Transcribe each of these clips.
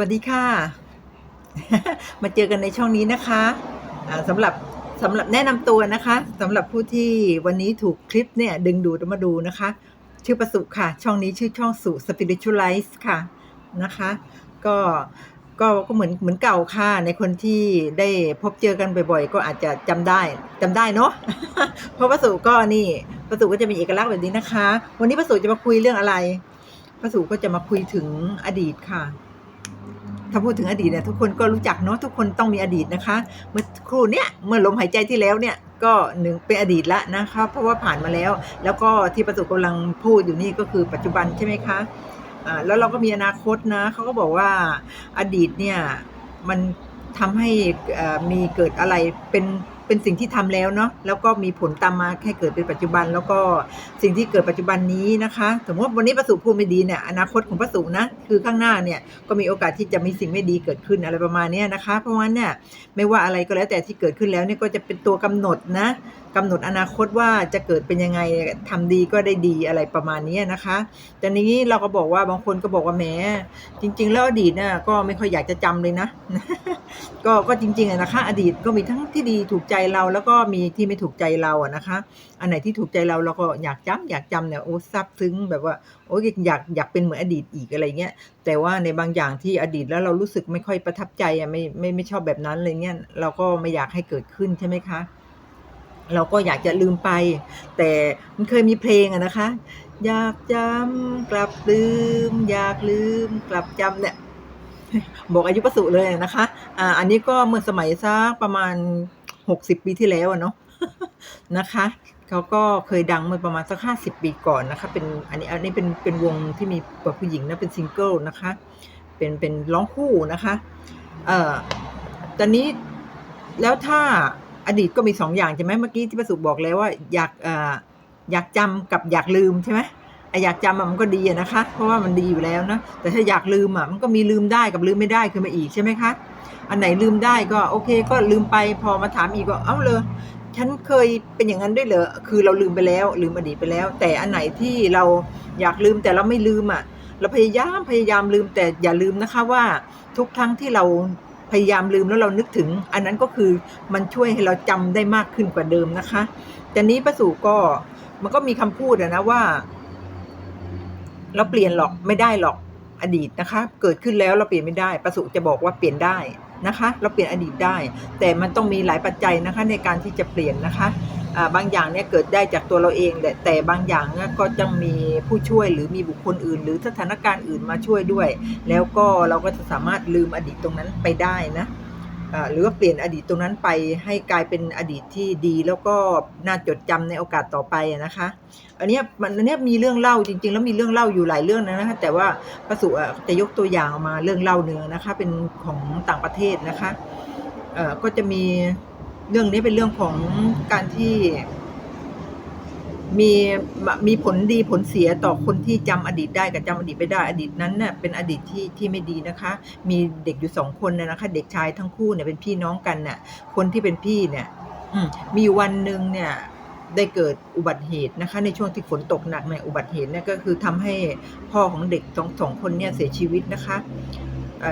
วัสดีค่ะ มาเจอกันในช่องนี้นะคะสำหรับสำหรับแนะนำตัวนะคะสำหรับผู้ที่วันนี้ถูกคลิปเนี่ยดึงดูดมาดูนะคะ ชื่อประสุค่ะ ช่องนี้ชื่อช่องสุ Spiritualize ค่ะนะคะ ก็ก็ก็เหมือนเหมือนเก่าค่ะ ในคนที่ได้พบเจอกันบ่อยๆ ก็อาจจะจำได้จำได้เนาะเพราะประสุก็นี่ประสุก็จะมีเอกลักษณ์แบบนี้นะคะ วันนี้ประสุจะมาคุยเรื่องอะไรประสุก็จะมาคุยถึงอดีตค่ะ ถ้าพูดถึงอดีตเนี่ยทุกคนก็รู้จักเนาะทุกคนต้องมีอดีตนะคะ เมื่อครู่เนี่ยเมื่อลมหายใจที่แล้วเนี่ยก็หนึ่งเป็นอดีตละนะคะเพราะว่าผ่านมาแล้ว แล้วก็ที่ประสบกำลังพูดอยู่นี่ก็คือปัจจุบันใช่ไหมคะอ่าแล้วเราก็มีอนาคตนะเขาก็บอกว่าอดีตเนี่ยมันทำให้อ่อมีเกิดอะไรเป็น เป็นสิ่งที่ทำแล้วเนาะแล้วก็มีผลตามมาให้เกิดเป็นปัจจุบัน แล้วก็สิ่งที่เกิดปัจจุบันนี้นะคะ สมมติวันนี้ประสูพูดไม่ดีเนี่ยอนาคตของประสูนะคือข้างหน้าเนี่ยก็มีโอกาสที่จะมีสิ่งไม่ดีเกิดขึ้นอะไรประมาณนี้นะคะ เพราะว่าเนี่ยไม่ว่าอะไรก็แล้วแต่ที่เกิดขึ้นแล้วเนี่ยก็จะเป็นตัวกำหนดนะกำหนดอนาคตว่าจะเกิดเป็นยังไงทำดีก็ได้ดีอะไรประมาณนี้นะคะแต่นี้เราก็บอกว่าบางคนก็บอกว่าแหมจริง ๆ แล้วอดีตน่ะก็ไม่ค่อยอยากจะจำเลยนะก็ก็จริงๆนะคะ อดีตก็มีทั้งที่ดีถูกใจเราแล้วก็มีที่ไม่ถูกใจเราอะนะคะ อันไหนที่ถูกใจเราเราก็อยากจำอยากจำเนี่ยโอ้ซาบซึ้งแบบว่าโอ้ยอยากอยากเป็นเหมือนอดีตอีกอะไรเงี้ยแต่ว่าในบางอย่างที่อดีตแล้วเรารู้สึกไม่ค่อยประทับใจอะไม่ไม่ไม่ชอบแบบนั้นอะไรเงี้ยเราก็ไม่อยากให้เกิดขึ้นใช่ไหมคะเราก็อยากจะลืมไป แต่มันเคยมีเพลงอะนะคะ อยากจำกลับลืม อยากลืม กลับจำเนี่ยบอกอายุประสูเลยนะคะอ่าอันนี้ก็เมื่อสมัยสักประมาณ หกสิบปีที่แล้วอะเนาะนะคะเขาก็เคยดังเมื่อประมาณสักห้าสิบปีก่อนนะคะ เป็นอันนี้อันนี้เป็นเป็นวงที่มีแบบผู้หญิงนะเป็นซิงเกิลนะคะ เป็นเป็นร้องคู่นะคะ เอ่อตอนนี้แล้วถ้าอดีตก็มีสองอย่างใช่ไหมเมื่อกี้ที่ประสุบอกแล้วว่าอยากเอ่ออยากจำกับอยากลืมใช่ไหมไออยากจำมันก็ดีอะนะคะ เพราะว่ามันดีอยู่แล้วนะ แต่ถ้าอยากลืมอะมันก็มีลืมได้กับลืมไม่ได้ขึ้นมาอีกใช่ไหมคะ อันไหนลืมได้ก็โอเค ก็ลืมไปพอมาถามอีกก็เอ้าเลยฉันเคยเป็นอย่างนั้นด้วยเหรอคือเราลืมไปแล้วลืมอดีตไปแล้ว แต่อันไหนที่เราอยากลืมแต่เราไม่ลืมอะ เราพยายามพยายามลืมแต่อย่าลืมนะคะว่าทุกครั้งที่เราพยายามลืมแล้วเรานึกถึง อันนั้นก็คือมันช่วยให้เราจำได้มากขึ้นกว่าเดิมนะคะแต่นี้ประสูก็มันก็มีคำพูดนะว่า เราเปลี่ยนหรอกไม่ได้หรอก อดีตนะคะ เกิดขึ้นแล้วเราเปลี่ยนไม่ได้ประสุจะบอกว่าเปลี่ยนได้นะคะ เราเปลี่ยนอดีตได้ แต่มันต้องมีหลายปัจจัยนะคะในการที่จะเปลี่ยนนะคะบางอย่างเนี่ยเกิดได้จากตัวเราเองแต่แต่บางอย่างเนี่ยก็จะมีผู้ช่วยหรือมีบุคคลอื่น หรือสถานการณ์อื่นมาช่วยด้วย แล้วก็เราก็จะสามารถลืมอดีตตรงนั้นไปได้นะ หรือว่าเปลี่ยนอดีตตรงนั้นไปให้กลายเป็นอดีตที่ดี แล้วก็น่าจดจำในโอกาสต่อไปนะคะ อันนี้มันอันนี้มีเรื่องเล่าจริง ๆ แล้วมีเรื่องเล่าอยู่หลายเรื่องนะคะ แต่ว่าพระสุจะยกตัวอย่างออกมาเรื่องเล่าเนื้อนะคะ เป็นของต่างประเทศนะคะก็จะมีเรื่องนี้เป็นเรื่องของการที่ มีมีผลดีผลเสียต่อคนที่จำอดีตได้กับจำอดีตไม่ได้อดีตนั้นเน่ะเป็นอดีตที่ที่ไม่ดีนะคะ มีเด็กอยู่สองคนนะนะคะ เด็กชายทั้งคู่เนี่ยเป็นพี่น้องกันน่ะ คนที่เป็นพี่เนี่ยมีวันหนึ่งเนี่ยได้เกิดอุบัติเหตุนะคะ ในช่วงที่ฝนตกหนักในอุบัติเหตุเนี่ยก็คือทำให้พ่อของเด็กสองสองคนเนี่ยเสียชีวิตนะคะ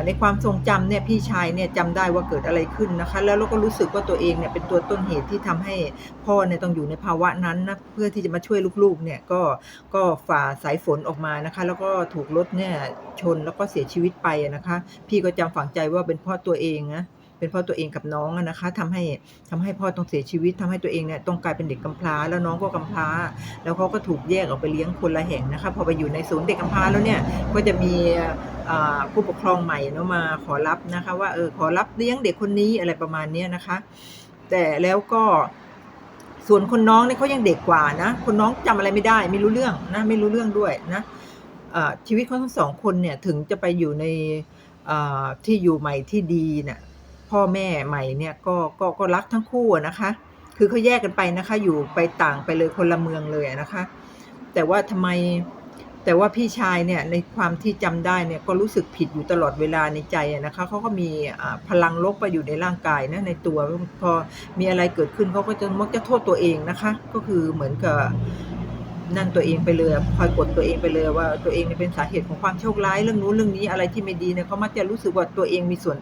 ในความทรงจำเนี่ยพี่ชายเนี่ยจำได้ว่าเกิดอะไรขึ้นนะคะ แล้วเราก็รู้สึกว่าตัวเองเนี่ยเป็นตัวต้นเหตุที่ทำให้พ่อเนี่ยต้องอยู่ในภาวะนั้นนะเพื่อที่จะมาช่วยลูกๆเนี่ยก็ก็ฝ่าสายฝนออกมานะคะ แล้วก็ถูกรถเนี่ยชนแล้วก็เสียชีวิตไปนะคะ พี่ก็จำฝังใจว่าเป็นเพ่อตัวเองนะ เป็นเพ่อตัวเองกับน้องอะนะคะทำให้ทำให้พ่อต้องเสียชีวิตทำให้ตัวเองเนี่ยต้องกลายเป็นเด็กกำพร้า แล้วน้องก็กำพร้า แล้วเขาก็ถูกแยกออกไปเลี้ยงคนละแห่งนะคะพอไปอยู่ในศูนย์เด็กกำพร้าแล้วเนี่ยก็จะมีผู้ปกครองใหม่เนาะมาขอรับนะคะ ว่าเออขอรับเลี้ยงเด็กคนนี้อะไรประมาณนี้นะคะ แต่แล้วก็ส่วนคนน้องเนี่ยเขายังเด็กกว่านะ คนน้องจำอะไรไม่ได้ ไม่รู้เรื่องนะ ไม่รู้เรื่องด้วยนะชีวิตของทั้งสองคนเนี่ยถึงจะไปอยู่ในที่อยู่ใหม่ที่ดีเนี่ย พ่อแม่ใหม่เนี่ยก็ก็ก็รักทั้งคู่นะคะ คือเขาแยกกันไปนะคะ อยู่ไปต่างไปเลยคนละเมืองเลยนะคะ แต่ว่าทำไมแต่ว่าพี่ชายเนี่ยในความที่จำได้เนี่ยก็รู้สึกผิดอยู่ตลอดเวลาในใจนะคะเขาก็มีพลังลบไปอยู่ในร่างกายนะในตัวพอมีอะไรเกิดขึ้นเขาก็จะมักจะโทษตัวเองนะคะ ก็คือเหมือนกับนั่นตัวเองไปเลยคอยกดตัวเองไปเลยว่าตัวเองเป็นสาเหตุของความโชคร้ายเรื่องนู้นเรื่องนี้อะไรที่ไม่ดีเนี่ยเขามักจะรู้สึกว่าตัวเองมีส่วน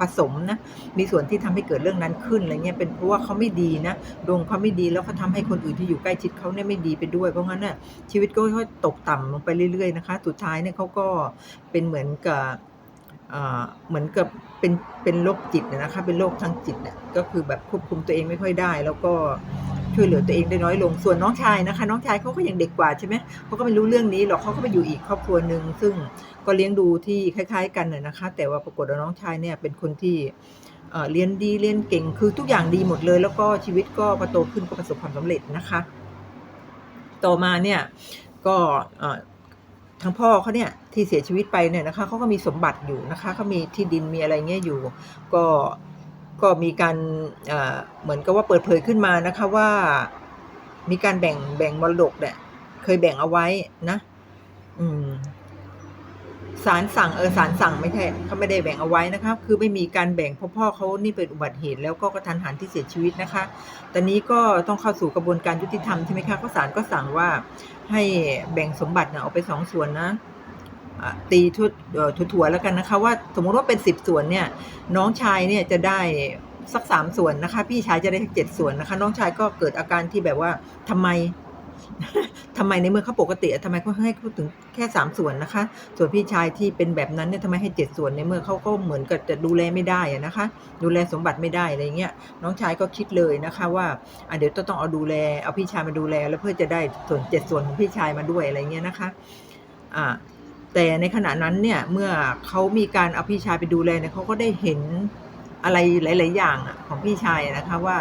ผสมนะมีส่วนที่ทำให้เกิดเรื่องนั้นขึ้นอะไรเงี้ยเป็นเพราะว่าเขาไม่ดีนะดวงเขาไม่ดีแล้วเขาทาให้คนอื่นที่อยู่ใกล้ชิดเขาเนี่ยไม่ดีไปด้วย เพราะงั้นน่ะชีวิตก็ค่อยๆตกต่ำลงไปเรื่อยๆนะคะ สุดท้ายเนี่ยเขาก็เป็นเหมือนกับ เหมือนกับเป็นเป็นโรคจิตนะคะเป็นโรคทางจิตเนี่ยก็คือแบบควบคุมตัวเองไม่ค่อยได้ แล้วก็ช่วยเหลือตัวเองได้น้อยลงส่วนน้องชายนะคะ น้องชายเขาก็ยังเด็กกว่าใช่ไหมเขาก็ไม่รู้เรื่องนี้หรอกเขาก็ไปอยู่อีกครอบครัวหนึ่งซึ่งก็เลี้ยงดูที่คล้าย ๆ กันน่ะนะคะ แต่ว่าปรากฏว่าน้องชายเนี่ยเป็นคนที่เรียนดีเรียนเก่งคือทุกอย่างดีหมดเลย แล้วก็ชีวิตก็พอโตขึ้นก็ประสบความสำเร็จนะคะ ต่อมาเนี่ยก็ ทางพ่อเขาเนี่ยที่เสียชีวิตไปเนี่ยนะคะเขาก็มีสมบัติอยู่นะคะเขามีที่ดินมีอะไรเงี้ยอยู่ ก็ก็มีการเเหมือนกับว่าเปิดเผยขึ้นมานะคะว่า มีการแบ่งแบ่งมรดกเนี่ยเคยแบ่งเอาไว้นะ อืม ศาลสั่งเออศาลสั่งไม่ใช่เขาไม่ได้แบ่งเอาไว้นะคะคือไม่มีการแบ่งเพราะพ่อเขานี่เป็นอุบัติเหตุแล้วก็กระทันหันที่เสียชีวิตนะคะตอนนี้ก็ต้องเข้าสู่กระบวนการยุติธรรมใช่ไหมคะก็ศาลก็สั่งว่าให้แบ่งสมบัติเนี่ยออกไปสองส่วนนะตีทุถั่วแล้วกันนะคะว่าสมมติว่าเป็นสิบส่วนเนี่ยน้องชายเนี่ยจะได้สักสามส่วนนะคะ พี่ชายจะได้เจ็ดส่วนนะคะ น้องชายก็เกิดอาการที่แบบว่าทำไม ทำไมในเมื่อเขาปกติทำไมเขาให้เขาถึงแค่สามส่วนนะคะ ส่วนพี่ชายที่เป็นแบบนั้นเนี่ยทำไมให้เจ็ดส่วนในเมื่อเขาก็เหมือนกับจะดูแลไม่ได้นะคะ ดูแลสมบัติไม่ได้อะไรเงี้ยน้องชายก็คิดเลยนะคะว่าเดี๋ยวต้องเอาดูแลเอาพี่ชายมาดูแล แล้วเพื่อจะได้ส่วนเจ็ดส่วนของพี่ชายมาด้วยอะไรเงี้ยนะคะอ่าแต่ในขณะนั้นเนี่ยเมื่อเขามีการเอาพี่ชายไปดูแลเนี่ยเขาก็ได้เห็นอะไรหลาย ๆ อย่างของพี่ชายนะคะว่า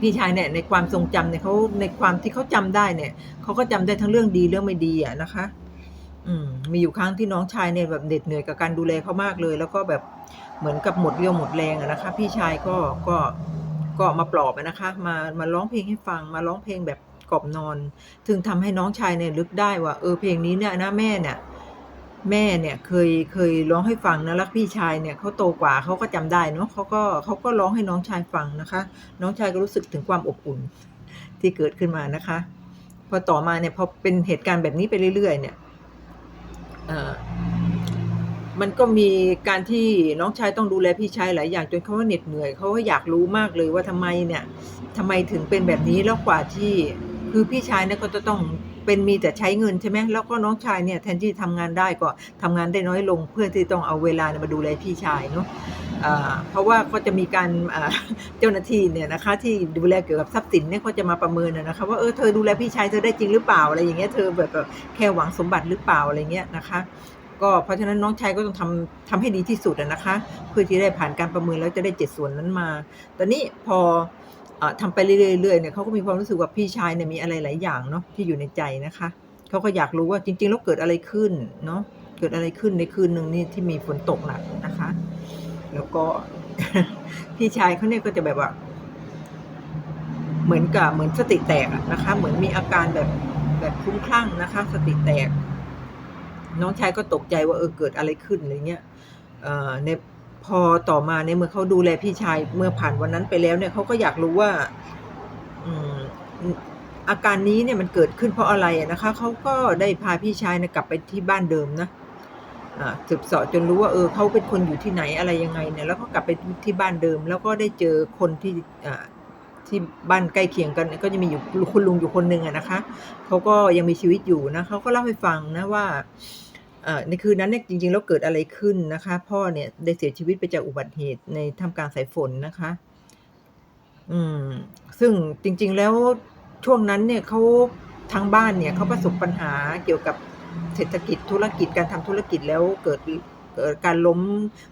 พี่ชายเนี่ยในความทรงจำเนี่ยเขาในความที่เขาจำได้เนี่ยเขาก็จำได้ทั้งเรื่องดีเรื่องไม่ดีอะนะคะ อืมมีอยู่ครั้งที่น้องชายเนี่ยแบบเหน็ดเหนื่อยกับการดูแลเขามากเลย แล้วก็แบบเหมือนกับหมดเรี่ยวหมดแรงอะนะคะ พี่ชายก็ก็ก็มาปลอบนะคะ มามาร้องเพลงให้ฟังมาร้องเพลงแบบกล่อมนอน ถึงทำให้น้องชายเนี่ยนึกได้ว่า เออเพลงนี้เนี่ยนะแม่เนี่ย แม่เนี่ยเคยเคยร้องให้ฟังนะแล้วพี่ชายเนี่ยเขาโตกว่าเขาก็จำได้เนาะเขาก็เขาก็ร้องให้น้องชายฟังนะคะ น้องชายก็รู้สึกถึงความอบอุ่นที่เกิดขึ้นมานะคะ พอต่อมาเนี่ยพอเป็นเหตุการณ์แบบนี้ไปเรื่อย ๆ เนี่ยมันก็มีการที่น้องชายต้องดูแลพี่ชายหลายอย่างจนเขาว่าเหน็ดเหนื่อยเขาก็อยากรู้มากเลยว่าทำไมเนี่ยทำไมถึงเป็นแบบนี้แล้วกว่าที่คือพี่ชายเนี่ยก็จะต้อง เป็นมีแต่ใช้เงินใช่ไหมแล้วก็น้องชายเนี่ยแทนที่ทำงานได้ก็ทำงานได้น้อยลง เพื่อที่ต้องเอาเวลามาดูแลพี่ชายเนาะเพราะว่าก็จะมีการเจ้าหน้าที่เนี่ยนะคะที่ดูแลเกี่ยวกับทรัพย์สินเนี่ยเขาจะมาประเมินนะนะคะว่าเออเธอดูแลพี่ชายเธอได้จริงหรือเปล่าอะไรอย่างเงี้ยเธอแบบแค่หวังสมบัติหรือเปล่าอะไรเงี้ยนะคะก็เพราะฉะนั้นน้องชายก็ต้องทำทำให้ดีที่สุดนะคะ เพื่อที่ได้ผ่านการประเมินแล้วจะได้เจ็ดส่วนนั้นมา ตอนนี้พอ ทำไปเรื่อยๆเนี่ยเขาก็มีความรู้สึกว่าพี่ชายเนี่ยมีอะไรหลายอย่างเนาะที่อยู่ในใจนะคะเขาก็อยากรู้ว่าจริงๆแล้วเกิดอะไรขึ้นเนาะเกิดอะไรขึ้นในคืนหนึ่งนี่ที่มีฝนตกหนักนะคะ แล้วก็พี่ชายเขาเนี่ยก็จะแบบว่า เหมือนกับเหมือนสติแตกนะคะ เหมือนมีอาการแบบแบบคลุ้มคลั่งนะคะ สติแตก น้องชายก็ตกใจว่าเออเกิดอะไรขึ้นอะไรเงี้ยเอ่อใน พอต่อมาในเมื่อเขาดูแลพี่ชายเมื่อผ่านวันนั้นไปแล้วเนี่ยเขาก็อยากรู้ว่าอาการนี้เนี่ยมันเกิดขึ้นเพราะอะไรนะคะเขาก็ได้พาพี่ชายนี่ยกลับไปที่บ้านเดิมนะสืบเสาะจนรู้ว่าเออเขาเป็นคนอยู่ที่ไหนอะไรยังไงเนี่ยแล้วก็กลับไปที่บ้านเดิม แล้วก็ได้เจอคนที่ที่บ้านใกล้เคียงกัน ก็จะมีอยู่คุณลุงอยู่คนหนึ่งอะนะคะเขาก็ยังมีชีวิตอยู่นะเขาก็เล่าให้ฟังนะว่า ในคืนนั้นเนี่ยจริงๆแล้วเกิดอะไรขึ้นนะคะ พ่อเนี่ยได้เสียชีวิตไปจากอุบัติเหตุในท่ามกลางสายฝนนะคะ อืม ซึ่งจริง ๆแล้วช่วงนั้นเนี่ยเขาทางบ้านเนี่ยเขาประสบปัญหาเกี่ยวกับเศรษฐกิจธุรกิจการทำธุรกิจแล้วเกิดเกิดการล้ม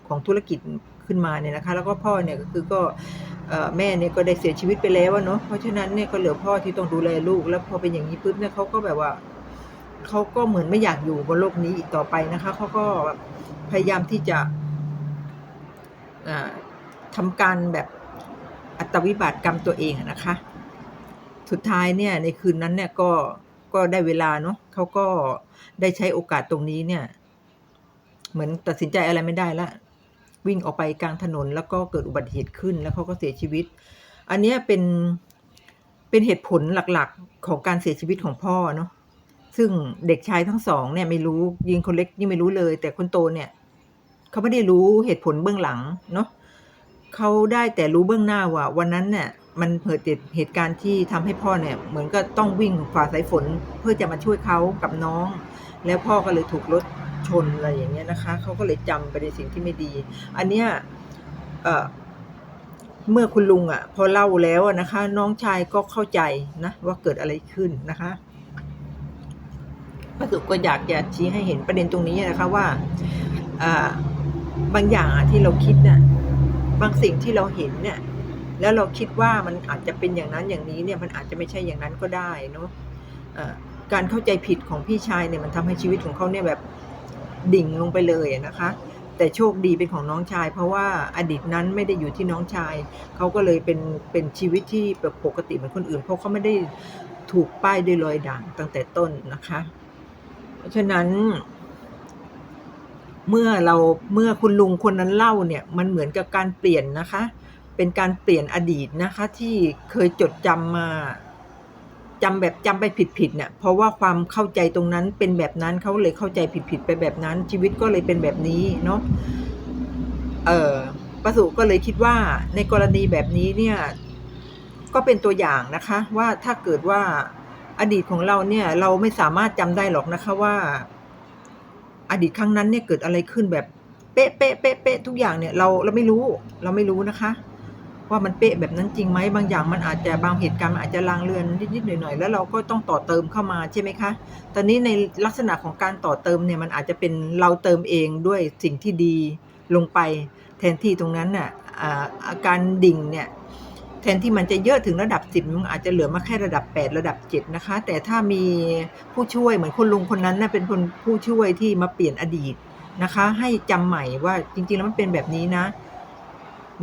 ของธุรกิจขึ้นมาเนี่ยนะคะ แล้วก็พ่อเนี่ยก็คือก็แม่เนี่ยก็ได้เสียชีวิตไปแล้วเนาะเพราะฉะนั้นเนี่ยก็เหลือพ่อที่ต้องดูแลลูก แล้วพอเป็นอย่างนี้ปุ๊บเนี่ยเขาก็แบบว่า เขาก็เหมือนไม่อยากอยู่บนโลกนี้อีกต่อไปนะคะเขาก็พยายามที่จะอ่าทำการแบบอัตวิบากกรรมตัวเองนะคะ สุดท้ายเนี่ยในคืนนั้นเนี่ยก็ก็ได้เวลาเนาะเขาก็ได้ใช้โอกาสตรงนี้เนี่ย เหมือนตัดสินใจอะไรไม่ได้ละวิ่งออกไปกลางถนนแล้วก็เกิดอุบัติเหตุขึ้นแล้วเขาก็เสียชีวิต อันเนี้ยเป็นเป็นเหตุผลหลักๆของการเสียชีวิตของพ่อเนาะ ซึ่งเด็กชายทั้งสองเนี่ยไม่รู้ยิงคนเล็กยิ่งไม่รู้เลย แต่คนโตเนี่ยเขาไม่ได้รู้เหตุผลเบื้องหลังเนาะเขาได้แต่รู้เบื้องหน้าว่า วันนั้นเนี่ยมันเกิดเหตุการณ์ที่ทำให้พ่อเนี่ย เหมือนก็ต้องวิ่งฝ่าสายฝนเพื่อจะมาช่วยเขากับน้อง แล้วพ่อก็เลยถูกรถชนอะไรอย่างเงี้ยนะคะเขาก็เลยจำไปในสิ่งที่ไม่ดี อันเนี้ยเเมื่อคุณลุงอะพอเล่าแล้วนะคะ น้องชายก็เข้าใจนะว่าเกิดอะไรขึ้นนะคะ ป้าสุก็อยากจะชี้ให้เห็นประเด็นตรงนี้นะคะว่าบางอย่างที่เราคิดน่ะบางสิ่งที่เราเห็นเนี่ยแล้วเราคิดว่ามันอาจจะเป็นอย่างนั้นอย่างนี้เนี่ยมันอาจจะไม่ใช่อย่างนั้นก็ได้เนาะการเข้าใจผิดของพี่ชายเนี่ยมันทำให้ชีวิตของเขาเนี่ยแบบดิ่งลงไปเลยนะคะ แต่โชคดีเป็นของน้องชาย เพราะว่าอดีตนั้นไม่ได้อยู่ที่น้องชาย เขาก็เลยเป็นเป็นชีวิตที่แบบปกติเหมือนคนอื่น เพราะเขาไม่ได้ถูกป้ายด้วยรอยด่างตั้งแต่ต้นนะคะ ราะฉะนั้น เมื่อเราเมื่อคุณลุงคนนั้นเล่าเนี่ย มันเหมือนกับการเปลี่ยนนะคะ เป็นการเปลี่ยนอดีตนะคะ ที่เคยจดจำมาจำแบบจำไปผิดๆเนี่ยเพราะว่าความเข้าใจตรงนั้นเป็นแบบนั้นเขาเลยเข้าใจผิดๆไปแบบนั้น ชีวิตก็เลยเป็นแบบนี้เนาะเออประสุก็เลยคิดว่าในกรณีแบบนี้เนี่ย ก็เป็นตัวอย่างนะคะ ว่าถ้าเกิดว่า อดีตของเราเนี่ยเราไม่สามารถจำได้หรอกนะคะว่า อดีตครั้งนั้นเนี่ยเกิดอะไรขึ้นแบบเป๊ะเป๊ะเป๊ะเป๊ะทุกอย่างเนี่ยเราเราไม่รู้เราไม่รู้นะคะ ว่ามันเป๊ะแบบนั้นจริงไหมบางอย่างมันอาจจะบางเหตุการณ์มันอาจจะลางเลือนนิดๆหน่อยๆแล้วเราก็ต้องต่อเติมเข้ามาใช่ไหมคะตอนนี้ในลักษณะของการต่อเติมเนี่ยมันอาจจะเป็นเราเติมเองด้วยสิ่งที่ดีลงไปแทนที่ตรงนั้นน่ะอาการดิ่งเนี่ย ทนที่มันจะเยอะถึงระดับ 10มันอาจจะเหลือมาแค่ระดับ 8 ระดับ 7 นะคะ แต่ถ้ามีผู้ช่วยเหมือนคุณลุงคนนั้นนะเป็นคนผู้ช่วยที่มาเปลี่ยนอดีตนะคะ ให้จำใหม่ว่าจริง ๆ แล้วมันเป็นแบบนี้นะ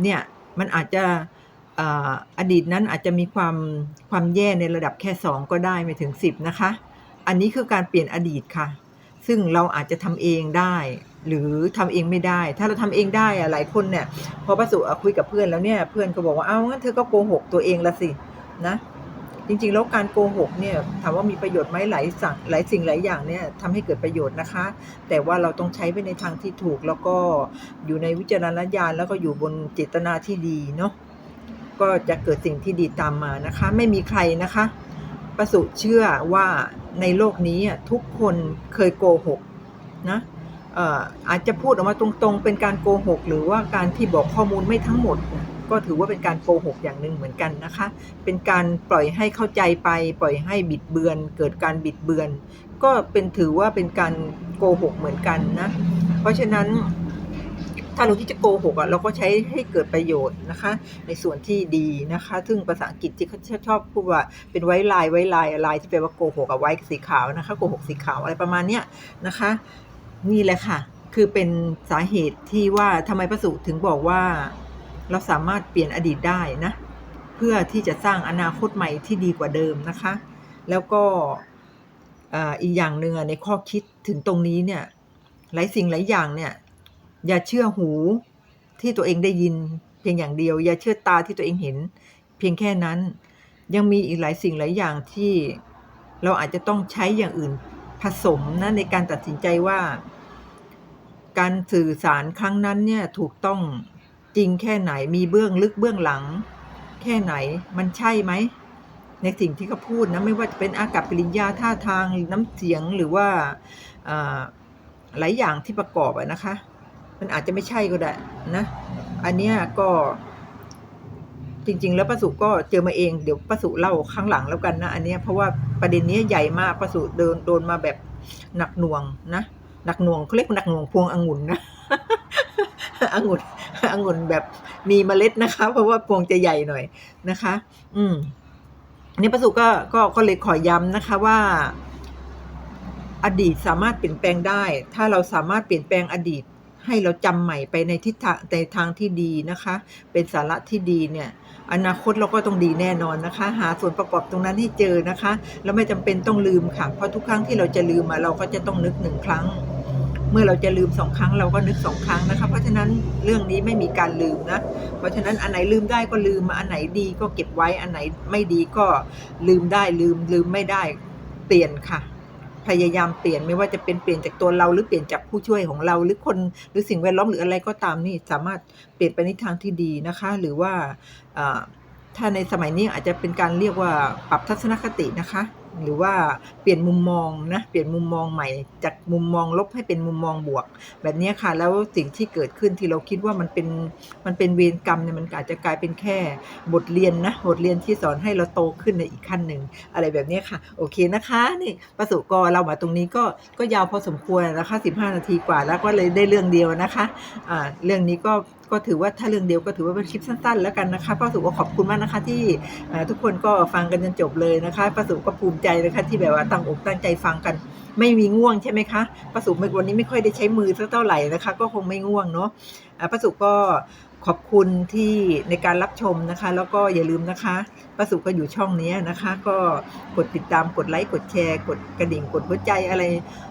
เนี่ยมันอาจจะออดีตนั้นอาจจะมีความความแย่ในระดับแค่ 2 ก็ได้ไม่ถึง 10 นะคะ อันนี้คือการเปลี่ยนอดีตค่ะ ซึ่งเราอาจจะทำเองได้ หรือทำเองไม่ได้ ถ้าเราทำเองได้อะหลายคนเนี่ยพอประสุคุยกับเพื่อนแล้วเนี่ยเพื่อนก็บอกว่าเอางั้นเธอก็โกหกตัวเองละสินะจริงๆ แล้วการโกหกเนี่ยถามว่ามีประโยชน์ไหมหลายสั่งหลายสิ่งหลายอย่างเนี่ยทำให้เกิดประโยชน์นะคะ แต่ว่าเราต้องใช้ไปในทางที่ถูกแล้วก็อยู่ในวิจารณญาณแล้วก็อยู่บนเจตนาที่ดีเนาะก็จะเกิดสิ่งที่ดีตามมานะคะ ไม่มีใครนะคะประสุเชื่อว่าในโลกนี้อะทุกคนเคยโกหกนะ อาจจะพูดออกมาตรงๆ เป็นการโกหก หรือว่าการที่บอกข้อมูลไม่ทั้งหมด ก็ถือว่าเป็นการโกหกอย่างหนึ่งเหมือนกันนะคะ เป็นการปล่อยให้เข้าใจไป ปล่อยให้บิดเบือน เกิดการบิดเบือน ก็เป็นถือว่าเป็นการโกหกเหมือนกันนะ เพราะฉะนั้นถ้าเราที่จะโกหกอะเราก็ใช้ให้เกิดประโยชน์นะคะ ในส่วนที่ดีนะคะ ซึ่งภาษาอังกฤษที่เขาชอบพูดว่าเป็นไว้ลายไว้ลายลายที่แปลว่าโกหกกับไว้สีขาวนะคะโกหกสีขาวอะไรประมาณเนี้ยนะคะ นี่แหละค่ะ คือเป็นสาเหตุที่ว่าทำไมพระสุถึงบอกว่า เราสามารถเปลี่ยนอดีตได้นะ เพื่อที่จะสร้างอนาคตใหม่ที่ดีกว่าเดิมนะคะ แล้วก็อีกอย่างหนึ่งในข้อคิดถึงตรงนี้เนี่ยหลายสิ่งหลายอย่างเนี่ย อย่าเชื่อหูที่ตัวเองได้ยินเพียงอย่างเดียว อย่าเชื่อตาที่ตัวเองเห็น เพียงแค่นั้น ยังมีอีกหลายสิ่งหลายอย่างที่เราอาจจะต้องใช้อย่างอื่นผสมนะในการตัดสินใจว่า การสื่อสารครั้งนั้นเนี่ยถูกต้องจริงแค่ไหนมีเบื้องลึกเบื้องหลัง แค่ไหนมันใช่ไหม ในสิ่งที่เขาพูดนะไม่ว่าจะเป็นอากับกิริยาท่าทางน้ำเสียงหรือว่าหลายอย่างที่ประกอบอะนะคะ มันอาจจะไม่ใช่ก็ได้นะ อันเนี้ยก็จริง ๆ แล้วประสุก็เจอมาเองเดี๋ยวประสุเล่าข้างหลังแล้วกันนะ อันเนี้ยเพราะว่าประเด็นนี้ใหญ่มากประสุเดินโดนมาแบบหนักหน่วงนะ หนักหน่วงเขาเรียกหนักหน่วงพวงองุ่นนะองุ่นองุ่นแบบมีเมล็ดนะคะ เพราะว่าพวงจะใหญ่หน่อยนะคะ อืมนี่ประสุก็ก็ก็เลยขอย้ำนะคะว่า อดีตสามารถเปลี่ยนแปลงได้ ถ้าเราสามารถเปลี่ยนแปลงอดีต ให้เราจำใหม่ไปในทิศทางในทางที่ดีนะคะ เป็นสาระที่ดีเนี่ยอนาคตเราก็ต้องดีแน่นอนนะคะ หาส่วนประกอบตรงนั้นให้เจอนะคะ แล้วไม่จำเป็นต้องลืมค่ะ เพราะทุกครั้งที่เราจะลืมอะเราก็จะต้องนึกหนึ่งครั้ง เมื่อเราจะลืมสองครั้งเราก็นึกสองครั้งนะคะ เพราะฉะนั้นเรื่องนี้ไม่มีการลืมนะ เพราะฉะนั้นอันไหนลืมได้ก็ลืมอันไหนดีก็เก็บไว้อันไหนไม่ดีก็ลืมได้ลืมลืมไม่ได้เปลี่ยนค่ะ พยายามเปลี่ยนไม่ว่าจะเป็นเปลี่ยนจากตัวเราหรือเปลี่ยนจากผู้ช่วยของเราหรือคนหรือสิ่งแวดล้อมหรืออะไรก็ตามนี่สามารถเปลี่ยนไปในทางที่ดีนะคะ หรือว่าถ้าในสมัยนี้อาจจะเป็นการเรียกว่าปรับทัศนคตินะคะ หรือว่าเปลี่ยนมุมมองนะเปลี่ยนมุมมองใหม่จากมุมมองลบให้เป็นมุมมองบวก แบบนี้ค่ะ แล้วสิ่งที่เกิดขึ้นที่เราคิดว่ามันเป็นมันเป็นเวรกรรมเนี่ยมันอาจจะกลายเป็นแค่บทเรียนนะบทเรียนที่สอนให้เราโตขึ้นในอีกขั้นหนึ่งอะไรแบบนี้ค่ะ โอเคนะคะนี่ประสุกรเรามาตรงนี้ก็ก็ยาวพอสมควรนะคะ15 นาทีกว่าแล้วก็เลยได้เรื่องเดียวนะคะอ่าเรื่องนี้ก็ ก็ถือว่าถ้าเรื่องเดียวก็ถือว่าเป็นคลิปสั้น ๆ แล้วกันนะคะป้าสุก็ขอบคุณมากนะคะ ที่ทุกคนก็ฟังกันจนจบเลยนะคะป้าสุก็ภูมิใจนะคะที่แบบว่าตั้งอกตั้งใจฟังกันไม่มีง่วงใช่ไหมคะป้าสุวันนี้ไม่ค่อยได้ใช้มือสักเท่าไหร่นะคะ ก็คงไม่ง่วงเนาะป้าสุก็ขอบคุณที่ในการรับชมนะคะ แล้วก็อย่าลืมนะคะป้าสุก็อยู่ช่องนี้นะคะ ก็กดติดตามกดไลค์กดแชร์ กดกระดิ่งกดหัวใจอะไร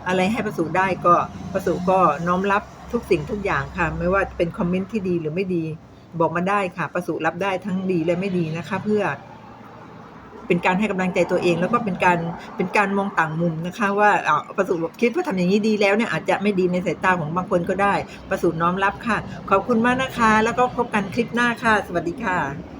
อะไรให้ป้าสุได้ก็ป้าสุก็น้อมรับ ทุกสิ่งทุกอย่างค่ะ ไม่ว่าเป็นคอมเมนต์ที่ดีหรือไม่ดี บอกมาได้ค่ะ ประสุรับได้ทั้งดีและไม่ดีนะคะ เพื่อ เป็นการให้กำลังใจตัวเอง แล้วก็เป็นการเป็นการมองต่างมุมนะคะ ว่าประสูคิดว่าทำอย่างนี้ดีแล้วเนี่ยอาจจะไม่ดีในสายตาของบางคนก็ได้ ประสูน้อมรับค่ะ ขอบคุณมากนะคะ แล้วก็พบกันคลิปหน้าค่ะ สวัสดีค่ะ